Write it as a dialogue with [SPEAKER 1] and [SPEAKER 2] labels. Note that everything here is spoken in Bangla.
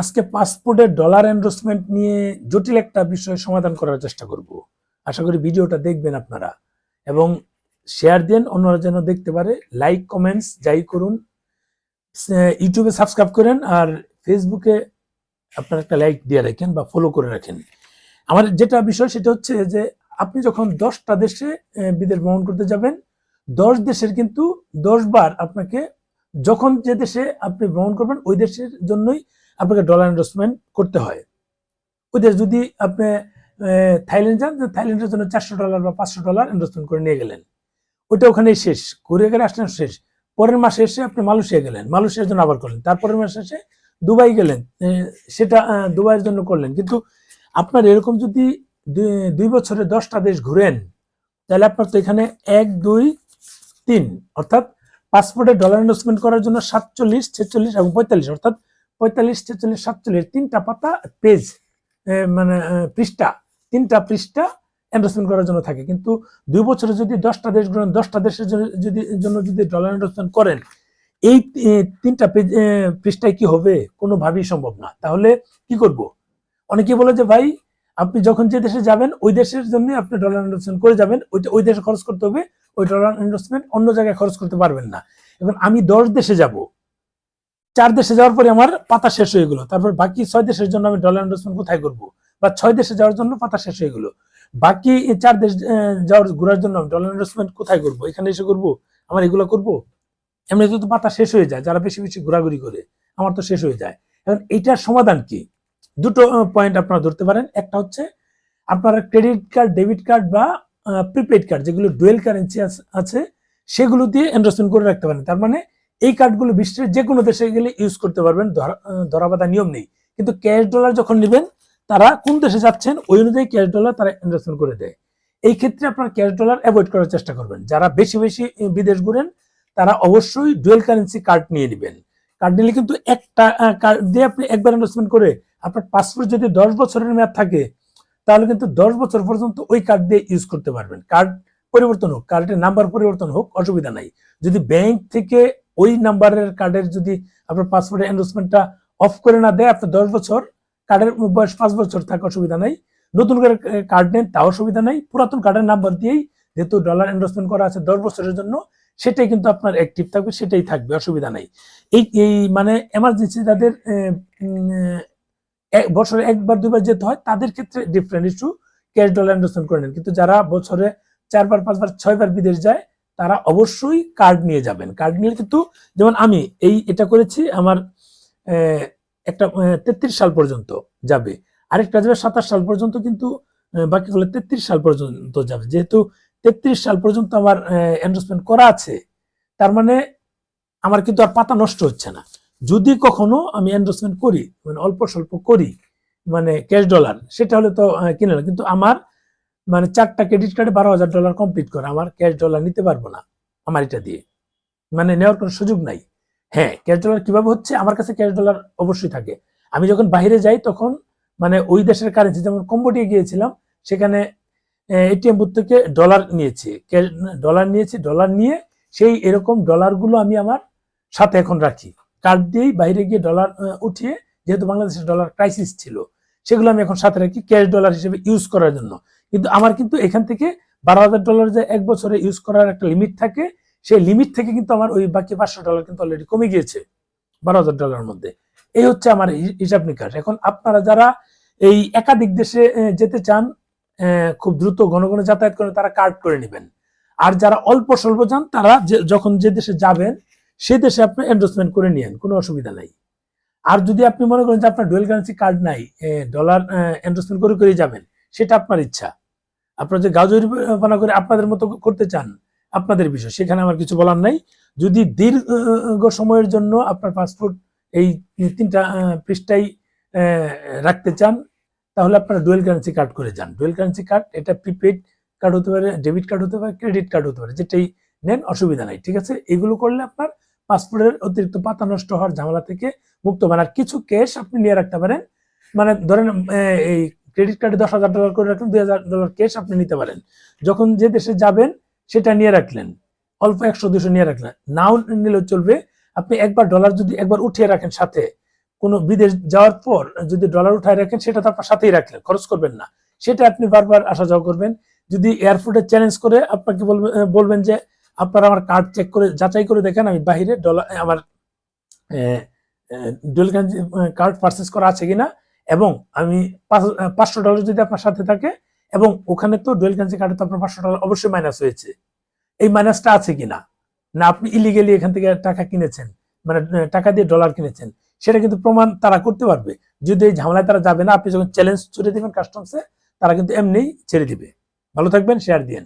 [SPEAKER 1] আজকে পাসপোর্টের ডলার এন্ডোর্সমেন্ট নিয়ে জটিল একটা বিষয় সমাধান করার চেষ্টা করব। আশা করি ভিডিওটা দেখবেন আপনারা। এবং শেয়ার দেন, অন্যরা যেন দেখতে পারে। লাইক কমেন্টস যাই করুন। ইউটিউবে সাবস্ক্রাইব করেন আর ফেসবুকে আপনার একটা লাইক দিয়ে রাখেন বা ফলো করে রাখেন। আমার যেটা বিষয় সেটা হচ্ছে যে, আপনি যখন দশটা দেশে বিদেশ ভ্রমণ করতে যাবেন, দশ দেশের কিন্তু দশ বার আপনাকে যখন যে দেশে আপনি ভ্রমণ করবেন, ওই দেশের জন্যই আপনাকে ডলার ইনভেস্টমেন্ট করতে হয়। ওই দেশ যদি আপনি থাইল্যান্ড যান থাইল্যান্ডের জন্য চারশো ডলার বা পাঁচশো ডলার ইনভেস্টমেন্ট করে নিয়ে গেলেন। ওইটা ওখানেই শেষ। ঘুরে গেলে আসলেন শেষ। পরের মাসে এসে আপনি মালয়েশিয়া গেলেন। মালয়েশিয়ার জন্য আবার করলেন। তারপরের মাসে এসে দুবাই গেলেন। সেটা দুবাইয়ের জন্য করলেন। কিন্তু আপনার এরকম যদি দুই- বছরে দশটা দেশ ঘুরেন, তাহলে আপনার তো এখানে এক, দুই, তিন, অর্থাৎ পাসপোর্টে ডলার ইনভেস্টমেন্ট করার জন্য সাতচল্লিশ, ছেচল্লিশ এবং পঁয়তাল্লিশ, অর্থাৎ পঁয়তাল্লিশ, ছেচল্লিশ, সাতচল্লিশ, তিনটা পাতা, পেজ মানে পৃষ্ঠা, তিনটা পৃষ্ঠা ইনভেস্টমেন্ট করার জন্য থাকে। কিন্তু দুই বছরে যদি দশটা দেশ ঘুরেন দশটা দেশের যদি, জন্য যদি ডলার ইনভেস্টমেন্ট করেন, এই তিনটা পেজ- পৃষ্ঠায় কি হবে? কোনোভাবেই সম্ভব না। তাহলে কি করব? অনেকে বলে যে, ভাই, আপনি যখন যে দেশে যাবেন, ওই দেশের জন্য আপনি ডলার ইনভেস্টমেন্ট করে যাবেন। ওইটা, ওই দেশে খরচ করতে হবে, ওই ডলার ইনভেস্টমেন্ট অন্য জায়গায় খরচ করতে পারবেন না। এখন আমি দশ দেশে যাব চার দেশে যাওয়ার পরে আমার পাতা শেষ হয়ে গেলো। তারপর বাকি ছয় দেশের জন্য আমি ডলার ইনভেস্টমেন্ট কোথায় করব? বা ছয় দেশে যাওয়ার জন্য পাতা শেষ হয়ে গেলো। বাকি এই চার দেশ যাওয়ার, ঘোরার জন্য আমি ডলার ইনভেস্টমেন্ট কোথায় করব? এখানে এসে করব? আমার এগুলো করব? এমনিতে তো পাতা শেষ হয়ে যায়, যারা বেশি বেশি ঘোরাঘুরি করে, আমার তো শেষ হয়ে যায়। এখন এইটার সমাধান কি? দুটো পয়েন্ট আপনারা ধরতে পারেন। একটা হচ্ছে আপনারা ক্রেডিট কার্ড ডেবিট কার্ড বা প্রিপেড কার্ড যেগুলো ডুয়েল কারেন্সি আছে, সেগুলো দিয়ে এনরোসমেন্ট করে রাখতে পারেন। তার মানে এই কার্ডগুলো বিশ্বের যে কোনো দেশে গেলে ইউজ করতে পারবেন। ধরা- ধরাবাধা নিয়ম নেই। কিন্তু ক্যাশ ডলার যখন নেবেন, তারা কোন দেশে যাচ্ছেন, ওই অনুযায়ী ক্যাশ ডলার তারা ইনভেস্টমেন্ট করে দেয়। এই ক্ষেত্রে আপনার ক্যাশ ডলার অ্যাভয়েড করার চেষ্টা করবেন। যারা বেশি বেশি বিদেশ ঘুরেন, তারা অবশ্যই ডুয়েল কারেন্সি কার্ড নিয়ে নেবেন। কার্ড নিলে কিন্তু একটা কার্ড দিয়ে আপনি একবার ইনভেস্টমেন্ট করে আপনার পাসপোর্ট যদি দশ বছরের মেয়াদ থাকে, তাহলে কিন্তু দশ বছর পর্যন্ত ওই কার্ড দিয়ে ইউজ করতে পারবেন। কার্ড পরিবর্তন হোক কার্ডের নাম্বার পরিবর্তন হোক, অসুবিধা নাই। যদি ব্যাংক থেকে ওই নাম্বারের কার্ডের যদি আপনার পাসপোর্টের এন্ডোসমেন্টটা অফ করে না দেয়, আপনার দশ বছর কার্ডের বয়স পাঁচ বছর থাকা অসুবিধা নাই। নতুন করে কার্ড নেন, তাও অসুবিধা নাই। পুরাতন কার্ডের নাম্বার দিয়েই যেহেতু ডলার এন্ডোসমেন্ট করা আছে দশ বছরের জন্য, সেটাই কিন্তু আপনার অ্যাক্টিভ থাকবে, সেটাই থাকবে, অসুবিধা নাই। এই এই মানে এমার্জেন্সি এক, বছরে একবার দুবার যেতে হয়, তাদের ক্ষেত্রে different issue cash dollar investment করে নেন। কিন্তু যারা বছরে চারবার, পাঁচবার, ছয়বার বিদেশ যায় তারা অবশ্যই কার্ড নিয়ে যাবেন। কার্ড নিয়ে কিন্তু যেমন আমি এই এটা করেছি আমার একটা তেত্রিশ সাল পর্যন্ত যাবে। আরেকটা যাবে সাতাশ সাল পর্যন্ত কিন্তু আহ, বাকিগুলো তেত্রিশ সাল পর্যন্ত যাবে। যেহেতু তেত্রিশ সাল পর্যন্ত আমার ইনভেস্টমেন্ট করা আছে তার মানে আমার কিন্তু আর পাতা নষ্ট হচ্ছে না। যদি কখনো আমি এন্ডোসমেন্ট করি মানে অল্প স্বল্প করি মানে ক্যাশ ডলার সেটা হলে তো কিনে না কিন্তু আমার মানে চারটা ক্রেডিট কার্ডে বারো হাজার ডলার কমপ্লিট করে, আমার ক্যাশ ডলার নিতে পারব না আমার এটা দিয়ে। মানে নেওয়ার কোনো সুযোগ নাই। হ্যাঁ ক্যাশ ডলার কীভাবে হচ্ছে? আমার কাছে ক্যাশ ডলার অবশ্যই থাকে। আমি যখন বাইরে যাই তখন মানে ওই দেশের কারেন্সি যেমন কম্বোডিয়া গিয়েছিলাম, সেখানে এটিএম বুথ থেকে ডলার নিয়েছি। ডলার নিয়েছি ডলার নিয়ে সেই এরকম ডলারগুলো আমি আমার সাথে এখন রাখি। কার্ড দিয়েই বাইরে গিয়ে ডলার উঠিয়ে, যেহেতু বাংলাদেশের ডলার ক্রাইসিস ছিল, সেগুলো আমি এখন সাথে রাখি ক্যাশ ডলার হিসেবে ইউজ করার জন্য। কিন্তু আমার কিন্তু এখান থেকে বারো হাজার ডলার যে এক বছরে ইউজ করার একটা লিমিট থাকে, সেই লিমিট থেকে কিন্তু আমার ওই বাকি পাঁচশো ডলার কিন্তু অলরেডি কমে গিয়েছে বারো হাজার ডলারের মধ্যে। এই হচ্ছে আমার হিসাব নিকাশ। এখন আপনারা যারা এই একাধিক দেশে যেতে চান খুব দ্রুত ঘন ঘন যাতায়াত করে তারা কার্ড করে নেবেন। আর যারা অল্প স্বল্প যান, তারা যখন যে দেশে যাবেন, সে দেশে আপনি এন্ডোসমেন্ট করে নিয়েন, কোনো অসুবিধা নাই। আর যদি আপনি মনে করেন যে আপনার ডুয়েল কারেন্সি কার্ড নাই ডলার এন্ডোসমেন্ট করে করে যাবেন, সেটা আপনার ইচ্ছা। আপনারা যে গাজরিপানা করে আপনাদের মতো করতে চান, আপনাদের বিষয়, সেখানে আমার কিছু বলার নাই। যদি দীর্ঘ সময়ের জন্য আপনার পাসপোর্ট এই তিনটা পৃষ্ঠাই রাখতে চান, তাহলে আপনারা ডুয়েল কারেন্সি কার্ড করে যান। ডুয়েল কারেন্সি কার্ড এটা প্রিপেড কার্ড হতে পারে ডেবিট কার্ড হতে পারে ক্রেডিট কার্ড হতে পারে, যেটাই নেন, অসুবিধা নাই, ঠিক আছে? এগুলো করলে আপনার পাসপোর্টের অতিরিক্ত পাতা নষ্ট হওয়ার ঝামেলা থেকে মুক্ত হবেন। আর কিছু ক্যাশ আপনি নিয়ে রাখতে পারেন মানে ধরেন এই ক্রেডিট কার্ডে দশ হাজার ডলার করে রাখলেন, দুই হাজার ডলার ক্যাশ আপনি নিতে পারেন। যখন যে দেশে যাবেন, সেটা নিয়ে রাখলেন। অল্প একশো, দুশো নিয়ে রাখলেন। নাও নিলেও চলবে। আপনি একবার ডলার যদি একবার উঠিয়ে রাখেন সাথে, কোনো বিদেশ যাওয়ার পর যদি ডলার উঠায় রাখেন, সেটা তো আপনার সাথেই রাখলেন, খরচ করবেন না। সেটা আপনি বারবার আসা যাওয়া করবেন। যদি এয়ারপোর্টে চ্যালেঞ্জ করে আপনাকে বলবেন বলবেন যে, আপনারা আমার কার্ড চেক করে, যাচাই করে দেখেন, আমি বাহিরে ডলার আমার ডুয়েল কার্ড পারচেস করা আছে কিনা এবং আমি পাঁচ- পাঁচশো ডলার যদি আপনার সাথে থাকে, এবং ওখানে তো ডুয়েল কারেন্সি কার্ডে তো আপনার পাঁচশো ডলার অবশ্যই মাইনাস হয়েছে। এই মাইনাসটা আছে কিনা? না, আপনি ইলিগেলি এখান থেকে টাকা কিনেছেন মানে টাকা দিয়ে ডলার কিনেছেন, সেটা কিন্তু প্রমাণ তারা করতে পারবে। যদি এই ঝামেলায় তারা যাবে না, আপনি যখন চ্যালেঞ্জ ছুড়ে দেবেন কাস্টমসে তারা কিন্তু এমনিই ছেড়ে দিবে। ভালো থাকবেন শেয়ার দিন